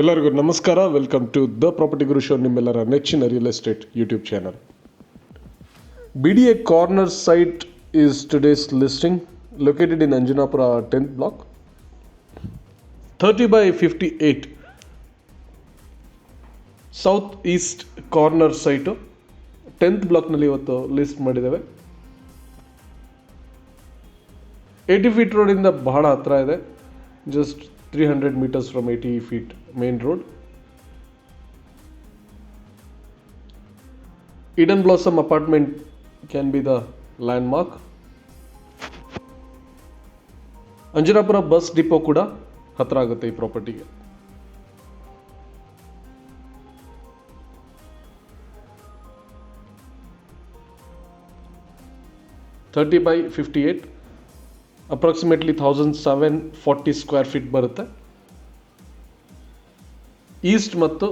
ಎಲ್ಲರಿಗೂ ನಮಸ್ಕಾರ. Welcome to the property Guru show ನಿಮ್ಮೆಲ್ಲರ ನೆಚ್ಚಿನ real estate YouTube channel B D A corner site is today's listing located in Anjanapura tenth block thirty by fifty eight south east corner site tenth ಬ್ಲಾಕ್ನಲ್ಲಿ ಇವತ್ತು list ಮಾಡಿದ್ದೇವೆ. Eighty feet ರೋಡಿಂದ ಬಹಳ ಹತ್ತಿರ ಇದೆ. Just Three hundred meters from eighty feet main road Eden Blossom apartment can be the landmark. Anjanapura bus depot ಕೂಡ ಹತ್ರ ಆಗುತ್ತೆ ಈ ಪ್ರಾಪರ್ಟಿಗೆ thirty by fifty eight approximately thousand seven forty square feet ಬರುತ್ತೆ. ಈಸ್ಟ್ ಮತ್ತು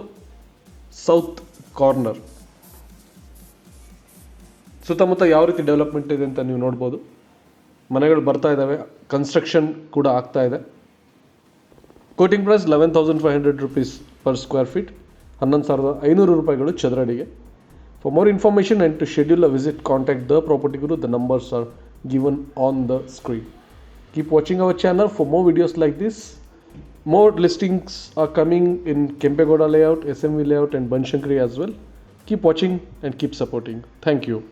ಸೌತ್ ಕಾರ್ನರ್ ಸುತ್ತಮುತ್ತ ಯಾವ ರೀತಿ ಡೆವಲಪ್ಮೆಂಟ್ ಇದೆ ಅಂತ ನೀವು ನೋಡ್ಬೋದು. ಮನೆಗಳು ಬರ್ತಾ ಇದ್ದಾವೆ ಕನ್ಸ್ಟ್ರಕ್ಷನ್ ಕೂಡ ಆಗ್ತಾ ಇದೆ. Quoting price eleven thousand five hundred rupees per square feet ಹನ್ನೊಂದು ಸಾವಿರದ ಐನೂರು ರೂಪಾಯಿಗಳು ಚದರಡಿಗೆ. For more information and to schedule a visit contact the property Guru the numbers are given on the screen Keep watching our channel for more videos like this. More listings are coming in Kempegoda layout, SMV layout and banshankri as well. Keep watching and keep supporting. Thank you.